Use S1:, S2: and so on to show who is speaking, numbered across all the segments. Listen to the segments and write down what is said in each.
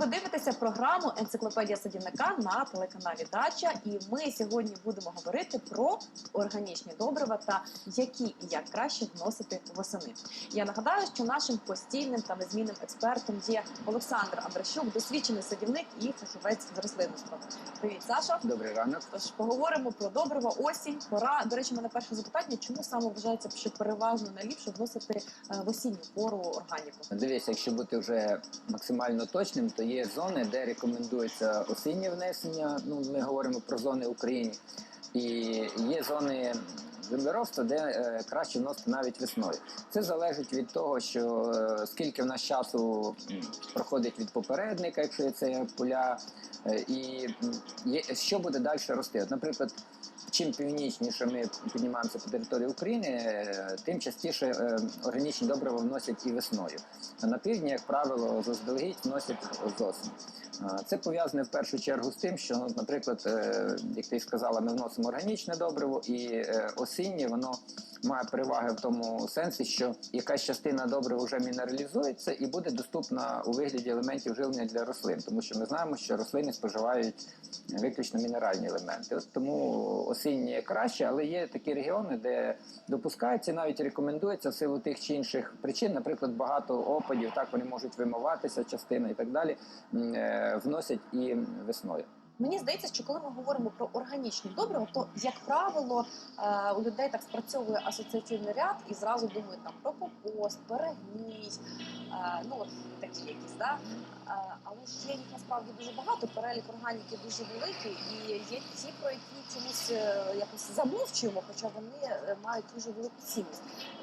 S1: ви дивитеся програму Енциклопедія садівника на телеканалі Дача. І ми сьогодні будемо говорити про органічні добрива та які і як краще вносити восени. Я нагадаю, що нашим постійним та незмінним експертом є Олександр Абращук, досвідчений садівник і фахівець з рослинництва. Привіт, Саша.
S2: Добрий ранок.
S1: Тож поговоримо про добрива, осінь, пора. До речі, мене перше запитання: чому саме вважається, що переважно найліпше вносити е, в осінню пору органіку?
S2: Дивіться, якщо бути вже максимально точним, то є зони, де рекомендується осіннє внесення. Ну, ми говоримо про зони в Україні, і є зони землеробства, де е, краще вносити навіть весною. Це залежить від того, що е, скільки в нас часу проходить від попередника, якщо це поля, е, і є, що буде далі рости. От, наприклад. Чим північніше ми піднімаємося по території України, е, тим частіше е, органічні добрива вносять і весною. На півдні, як правило, заздалегідь вносять з осені. Це пов'язане в першу чергу з тим, що, ну, наприклад, е, як ти сказала, ми вносимо органічне добриво, і осіннє воно має переваги в тому сенсі, що якась частина добрива вже мінералізується і буде доступна у вигляді елементів живлення для рослин, тому що ми знаємо, що рослини споживають виключно мінеральні елементи. От тому осіннє краще, але є такі регіони, де допускається, навіть рекомендується в силу тих чи інших причин, наприклад, багато опадів, так вони можуть вимиватися, частина і так далі, е, вносять і весною.
S1: Мені здається, що коли ми говоримо про органічні добрива, то як правило е, у людей так спрацьовує асоціаційний ряд і зразу думають там про компост, перегній, ну от такі якісь, да? Е, але ж є їх насправді дуже багато. Перелік органіки дуже великий, і є ті, про які чомусь е, якось замовчуємо, хоча вони е, мають дуже велику цінність.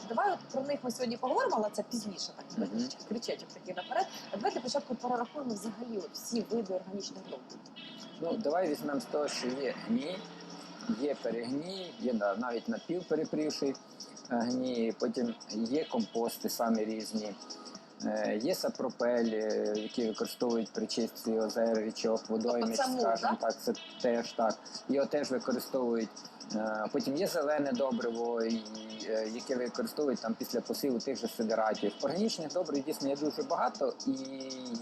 S1: Давай от про них ми сьогодні поговоримо, але це пізніше, так mm кричечок такий наперед. Давайте спочатку перерахуємо взагалі от всі види органічних добрив.
S2: Ну, давай візьмемо з того, що є гній, є перегній, є навіть напівперепрівший е, гній, потім є компости самі різні. Е, Є сапропель, е, які використовують при чистці озер, річок,
S1: Тобто мул,
S2: скажімо так, це теж так. Його теж використовують. Е, Потім є зелене добриво, е, яке використовують там після посіву тих же сидератів. Органічних добрив дійсно є дуже багато, і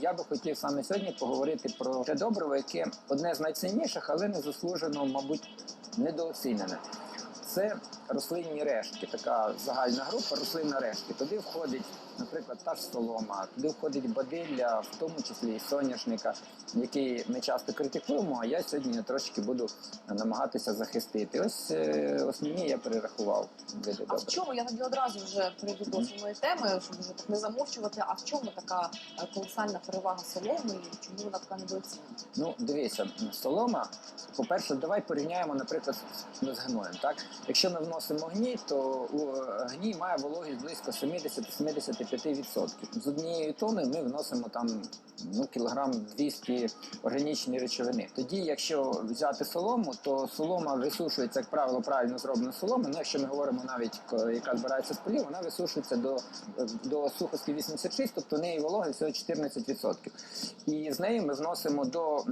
S2: я би хотів саме сьогодні поговорити про те добриво, яке одне з найцінніших, але не заслужено, мабуть, недооцінене. Це рослинні рештки, така загальна група рослинна рештки. Туди входить, наприклад, та ж солома, туди входить бадилля, в тому числі і соняшника, який ми часто критикуємо. А я сьогодні трошки буду намагатися захистити. Ось е, основні я перерахував види
S1: А в чому я тоді одразу вже прийду до основної теми, щоб вже так не замовчувати. А в чому така е, колосальна перевага соломи і чому вона така недооцінена?
S2: Ну, дивіся, солома. По-перше, давай порівняємо, наприклад, з гноєм. Так, якщо ми вносимо гній, то е, гній має вологість близько 70-75%. З однієї тони ми вносимо там ну, кілограм 200 органічної речовини. Тоді, якщо взяти солому, то солома висушується, як правило, правильно зроблена солома. Ну, якщо ми говоримо навіть яка збирається з полів, вона висушується до, до сухості 86, тобто в неї вологи всього 14%. І з нею ми вносимо до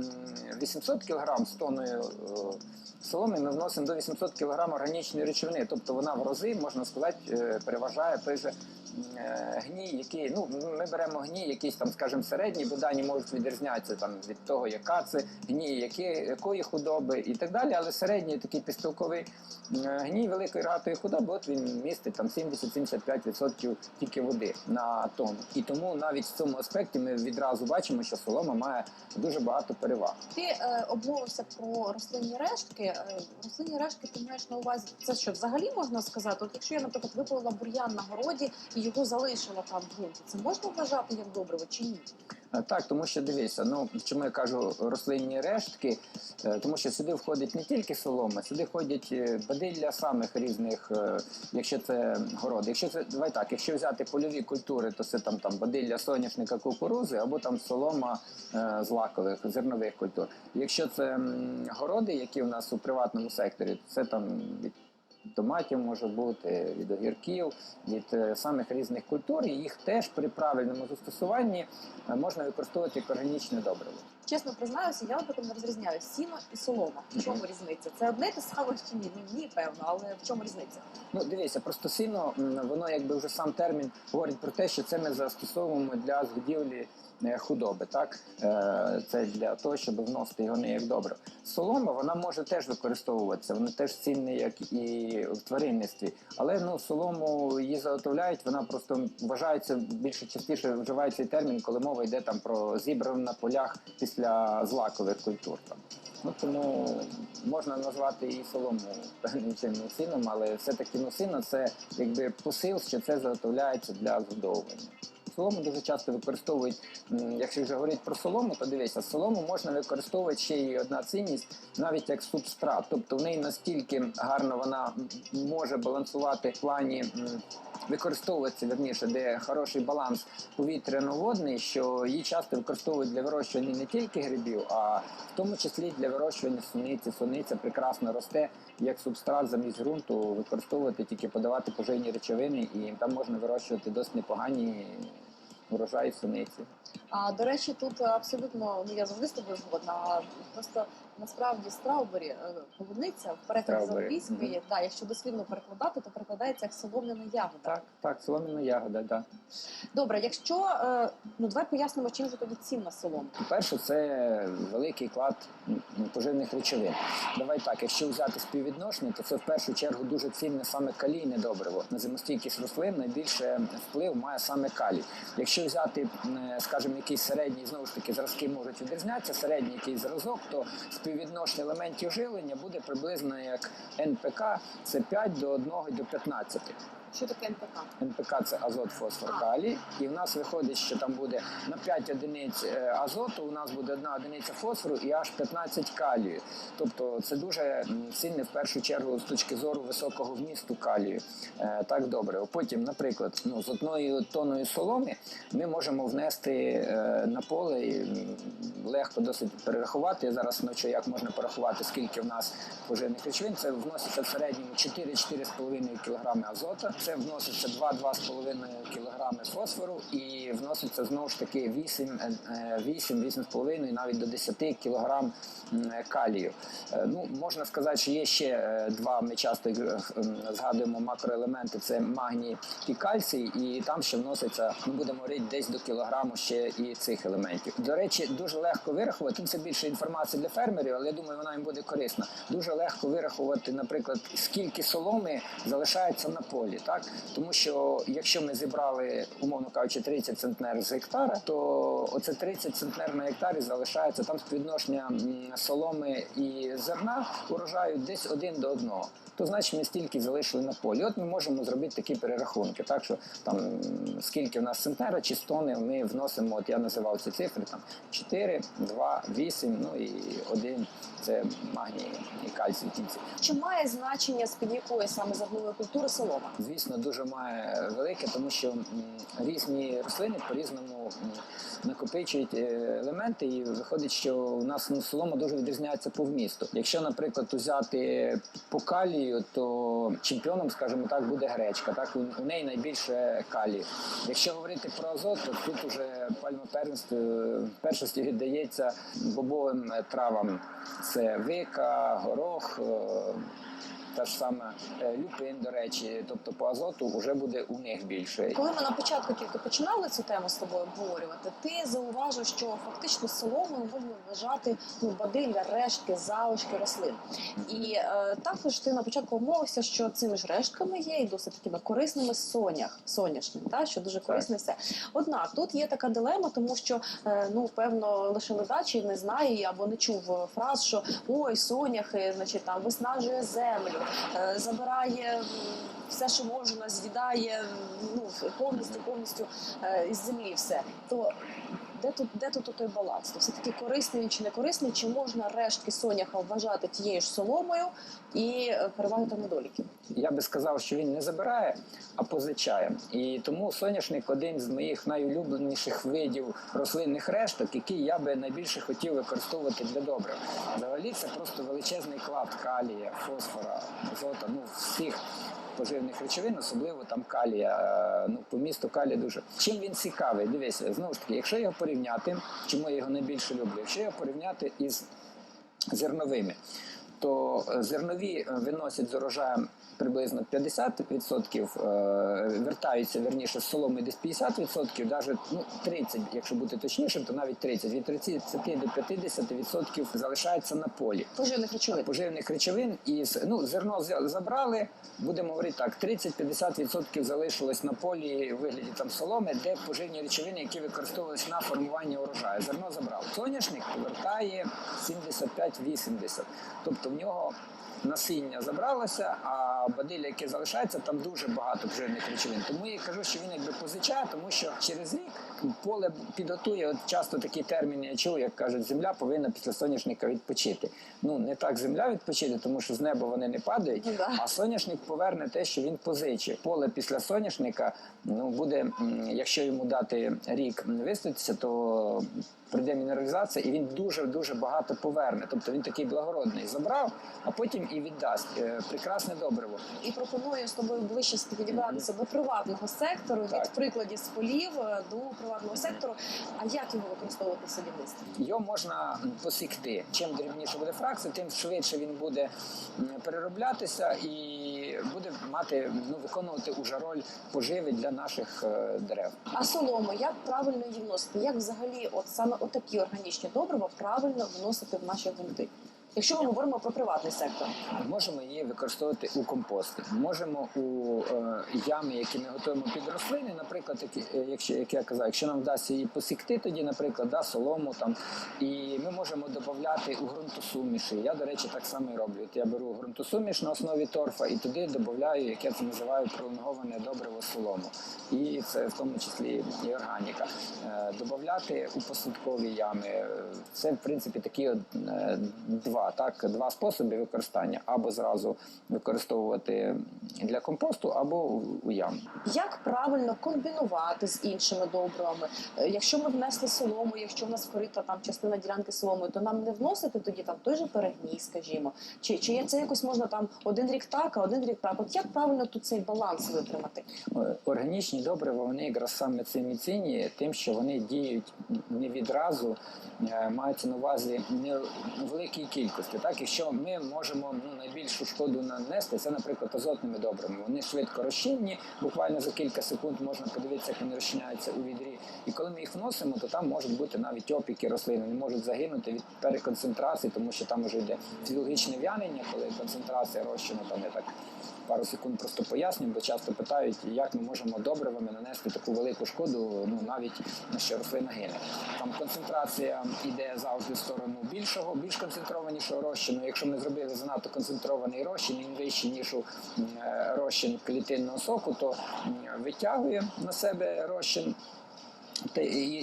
S2: 800 кг з тонною е, соломи, ми вносимо до 800 кг органічної речовини. Тобто вона в рази, можна сказати, е, переважає той же гній, який, ну, ми беремо гній, якийсь там, скажімо, середній, бо дані можуть відрізнятися там, від того, яка це гній, які, якої худоби і так далі, але середній такий пістолковий е, гній великої рогатої худоби, от він містить там 70-75% тільки води на тонну. І тому навіть в цьому аспекті ми відразу бачимо, що солома має дуже багато переваг.
S1: Ти е, обмовився про рослинні рештки. Е, рослинні рештки ти маєш на увазі. Це що взагалі можна сказати? От якщо я, наприклад, випалила бур'ян на городі і його залишила там ґрунті, це можна вважати як добриво чи ні?
S2: Е, Так, тому що дивися, ну чому я кажу рослинні рештки, Е, тому що сюди входить не тільки солома, сюди входять е, бадилля самих різних, якщо це городи. Якщо це давай так, якщо взяти польові культури, то це там там бадилля соняшника кукурузи або там солома е, з лакових зернових культур. Якщо це городи, які у нас у приватному секторі, це там від томатів може бути, від огірків, від е, самих різних культур. І їх теж при правильному застосуванні е, можна використовувати як органічне добриво.
S1: Чесно признаюся, я наприклад не розрізняю сіно і солома. В чому різниця? Це одне те саме чи ні? Ну ні, певно, але в чому різниця?
S2: Ну, дивіться, просто м, воно якби вже сам термін говорить про те, що це ми застосовуємо для згодівлі е, худоби. Так Е, це для того, щоб вносити його не як добре. Солома вона може теж використовуватися, вона теж цінна, як і в тваринництві. Але ну солому її заготовляють, вона просто вважається більше частіше вживає цей термін, коли мова йде там про зібрану на полях після злакових культур. Ну тому можна назвати і солому певним чином носином, але все-таки носина це якби посил, що це заготовляється для згодовування. Солому дуже часто використовують, якщо вже говорити про солому, то дивися, солому можна використовувати ще й одна цінність, навіть як субстрат. Тобто в неї настільки гарно вона може балансувати в плані використовуватися верніше, де хороший баланс повітряно-водний, що її часто використовують для вирощування не тільки грибів, а в тому числі для вирощування суниці. Суниця прекрасно росте як субстрат замість ґрунту, використовувати тільки подавати поживні речовини, і там можна вирощувати досить непогані урожаї суниці.
S1: А до речі, тут абсолютно ну я завжди з тобою згодна. Просто насправді страубері, е, полуниця в перекладі з англійської,
S2: мгм.
S1: да, якщо дослівно перекладати, то перекладається як солом'яна ягода.
S2: Так, так, соломіна ягода, так.
S1: Добре, якщо е, ну давай пояснимо, чим же тоді цінна солома.
S2: По-перше, це великий клад поживних речовин. Давай так, якщо взяти співвідношення, то це в першу чергу дуже цінне саме калійне добриво. На зимостійкість рослин найбільше вплив має саме калій. Якщо взяти, м, скажімо, якийсь середній, знову ж таки, зразки можуть відрізнятися, середній якийсь зразок, то співвідношення елементів живлення буде приблизно як НПК, це 5 до 1 до 15.
S1: Що таке НПК?
S2: НПК це азот, фосфор, калій. І в нас виходить, що там буде на 5 одиниць е, азоту, у нас буде одна одиниця фосфору і аж 15 калію. Тобто це дуже цінне в першу чергу з точки зору високого вмісту калію. Е, Так добре. Потім, наприклад, ну, з одною тонною соломи ми можемо внести е, на поле і легко досить перерахувати. Я зараз навчу, як можна порахувати, скільки в нас поживних речовин. Це вноситься в середньому 4-4,5 кг азота. Це вноситься 2-2,5 кг фосфору і вноситься знову ж таки 8, е, 8-8,5 навіть до 10 кг калію. Е, Ну, можна сказати, що є ще е, два. Ми часто згадуємо макроелементи: це магній і кальцій, і там ще вноситься, ми будемо говорити, десь до кілограму ще і цих елементів. До речі, дуже легко вирахувати. Це більше інформації для фермерів, але я думаю, вона їм буде корисна. Дуже легко вирахувати, наприклад, скільки соломи залишається на полі, так тому що якщо ми зібрали, умовно кажучи, 30 центнер з гектара, то оце 30 центнер на гектарі залишається там співвідношення соломи і зерна урожаю десь один до одного. То значить ми стільки залишили на полі. От ми можемо зробити такі перерахунки, так що там скільки в нас центнера чи стони ми вносимо. От я називав ці цифри там 4, 2, 8, ну і 1 – це магній і кальцій в кінці.
S1: Чи має значення з під якої саме зернової культури солома?
S2: Звісно, дуже має велике, тому що різні рослини по-різному накопичують е, елементи, і виходить, що у нас ну, солома дуже відрізняється по вмісту. Якщо, наприклад, взяти по калію, то чемпіоном, скажімо так, буде гречка. Так у, неї найбільше калію. Якщо говорити про азот, то тут уже пальма е, першості віддається бобовим е, травам. Це вика, горох. Та ж саме е, люпин, до речі, тобто по азоту вже буде у них більше.
S1: Коли ми на початку тільки починали цю тему з тобою обговорювати, ти зауважив, що фактично соломою можна вважати ну бадилля, рештки, залишки рослин. І е, також ти на початку обмовився, що цими ж рештками є і досить такими корисними сонях, соняшним, та що дуже корисне все. Однак тут є така дилема, тому що е, ну певно лише ледачий не знає або не чув фраз, що ой, соняхи, значить там виснажує землю, забирає. Все, що можна, з'їдає ну повністю, повністю е, із землі все. То де тут, де тут той баланс? То все таки корисний чи не корисний, чи можна рештки соняха вважати тією ж соломою і е, переваги та недоліки?
S2: Я би сказав, що він не забирає, а позичає. І тому соняшник один з моїх найулюбленіших видів рослинних решток, який я би найбільше хотів використовувати для добрив. Взагалі це просто величезний клад калія, фосфора, азота, ну всіх. Поживних речовин, особливо там калія. Е, Ну по місту калія дуже. Чим він цікавий? Дивіться, знову ж таки, якщо його порівняти, чому я його найбільше люблю, якщо його порівняти із зерновими, то е, зернові е, виносять з урожаєм приблизно 50%, е, вертаються верніше з соломи десь 50%, навіть ну, 30, якщо бути точнішим, то навіть 30, від 30 до 50% залишається на полі
S1: Поживних речовин.
S2: поживних речовин і ну, зерно забрали, будемо говорити так, 30-50% залишилось на полі у вигляді там соломи, де поживні речовини, які використовувалися на формування урожаю. Зерно забрали. Соняшник повертає 75-80. Тобто в нього насіння забралося, а бадилля, яке залишається, там дуже багато поживних речовин. Тому я кажу, що він якби позичає, тому що через рік поле підготує. От часто такі терміни я чув, як кажуть, земля повинна після соняшника відпочити. Ну не так земля відпочити, тому що з неба вони не падають.
S1: Ну, да.
S2: А соняшник поверне те, що він позичив. Поле після соняшника ну буде, якщо йому дати рік вистатися, то прийде мінералізація, і він дуже дуже багато поверне. Тобто він такий благородний забрав, а потім і віддасть Е, прекрасне добриво.
S1: І пропоную з тобою ближче підібратися до приватного сектору
S2: Так.
S1: від прикладів з полів е, до приватного сектору. А як його використовувати в садівництві?
S2: Його можна посікти. Чим дрібніше буде фракція, тим швидше він буде перероблятися і буде мати ну виконувати уже роль поживи для наших е, дерев.
S1: А солому, як правильно її вносити? Як взагалі, от саме отакі органічні добрива правильно вносити в наші ґрунти? Якщо ми говоримо про приватний сектор,
S2: Можемо її використовувати у компості. Можемо у е, ями, які ми готуємо під рослини, наприклад, які, е, якщо як я казав, якщо нам вдасться її посікти, тоді, наприклад, да, солому там, і ми можемо додати у ґрунтосуміші. Я, до речі, так само і роблю. От я беру ґрунтосуміш на основі торфа і туди додаю, як я це називаю, пролонговане добриво солому. І це в тому числі і органіка. Е, Додати у посадкові ями. Це в принципі такі от, е, два, так, два способи використання. Або зразу використовувати для компосту, або у- яму.
S1: як правильно комбінувати з іншими добривами? Якщо ми внесли солому, якщо в нас вкрита там частина ділянки соломою, то нам не вносити тоді там той же перегній, скажімо, чи, чи є це якось можна там один рік так, а один рік так? От як правильно тут цей баланс витримати?
S2: Е, Органічні добрива вони якраз саме цим і цінні, тим, що вони діють не відразу, е, мається на увазі не великій кількості. Так, якщо ми можемо ну, найбільшу шкоду нанести, це, наприклад, азотними добривами. Вони швидко розчинні, буквально за кілька секунд можна подивитися, як вони розчиняються у відрі. І коли ми їх вносимо, то там можуть бути навіть опіки рослин, вони можуть загинути від переконцентрації, тому що там вже йде фізіологічне в'янення, коли концентрація розчину там я так пару секунд просто поясню, бо часто питають, як ми можемо добривами нанести таку велику шкоду, ну навіть на що рослина гине. Там концентрація йде завжди в сторону більшого, більш концентрованішого розчину. Якщо ми зробили занадто концентрований розчин, він вищий ніж у е, розчин клітинного соку, то витягує на себе розчин.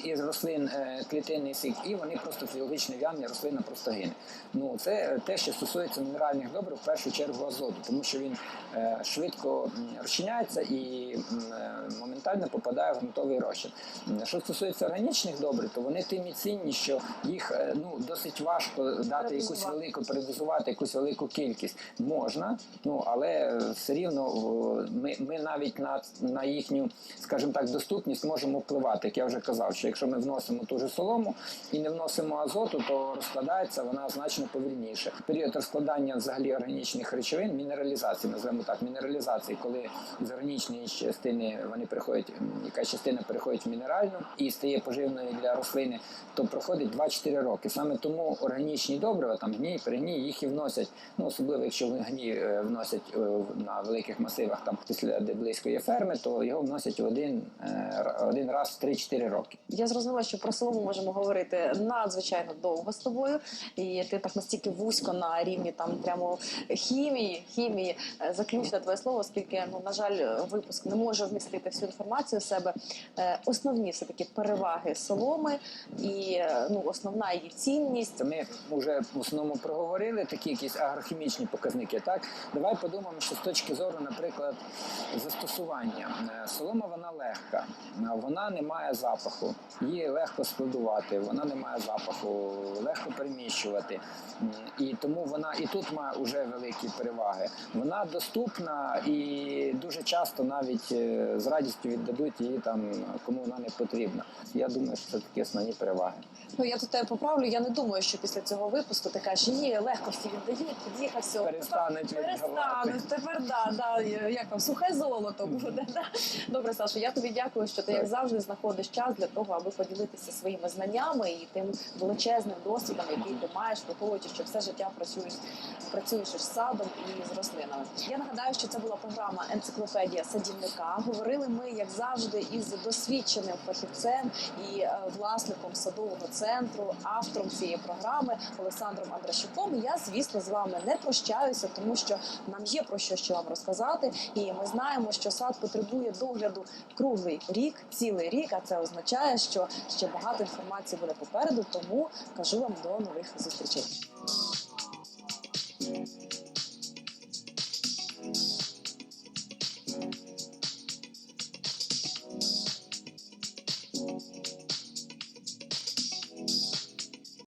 S2: Із рослин е, клітинний сік, і вони просто фізіологічно в'янні, рослина просто гине. Ну це те, що стосується мінеральних добрив, в першу чергу азоту, тому що він е, швидко розчиняється і е, моментально попадає в ґрунтовий розчин. Що стосується органічних добрив, то вони тим і цінні, що їх ну досить важко дати якусь велику передозувати якусь велику кількість. Можна, ну але все рівно ми, ми навіть на, на їхню, скажімо так, доступність можемо впливати. Як я вже казав, що якщо ми вносимо ту же солому і не вносимо азоту, то розкладається вона значно повільніше. Період розкладання взагалі органічних речовин, мінералізації, називаємо так, мінералізації, коли з органічної частини вони приходять, м, якась частина переходить в мінеральну і стає поживною для рослини, то проходить 2-4 роки. Саме тому органічні добрива, там гній, перегній, їх і вносять. Ну особливо, якщо гній е, вносять е, на великих масивах, там після де близько є ферми, то його вносять один, е, один раз в 3-4 4 роки.
S1: Я зрозуміла, що про солому можемо говорити надзвичайно довго з тобою, і ти так настільки вузько на рівні там прямо хімії, хімії Е, заключне твоє слово, оскільки ну на жаль, випуск не може вмістити всю інформацію в себе. Е, Основні все таки переваги соломи і е, ну основна її цінність.
S2: Ми вже в основному проговорили такі якісь агрохімічні показники. Так, давай подумаємо, що з точки зору, наприклад, застосування солома вона легка, вона не має запаху, її легко складувати, вона не має запаху, легко переміщувати. І тому вона і тут має вже великі переваги. Вона доступна і дуже часто навіть е, з радістю віддадуть її там, кому вона не потрібна. Я думаю, що це такі основні переваги.
S1: Ну я тут тебе поправлю. Я не думаю, що після цього випуску ти кажеш, ні, легко всі віддають, під'їхав все.
S2: Перестануть.
S1: Перестануть, тепер да, да, як там сухе золото буде. Да. Добре, Саша, я тобі дякую, що ти як завжди знаходиш час для того, аби поділитися своїми знаннями і тим величезним досвідом, який ти маєш, враховуючи, що все життя працюєш, працюєш із садом і з рослинами. Я нагадаю, що це була програма Енциклопедія садівника. Говорили ми, як завжди, із досвідченим фахівцем і е, власником садового центру, автором цієї програми Олександром Андращуком. І Я, звісно, з вами не прощаюся, тому що нам є про що ще вам розказати. І ми знаємо, що сад потребує догляду круглий рік, цілий рік. А це означає, що ще багато інформації буде попереду. Тому кажу вам до нових зустрічей.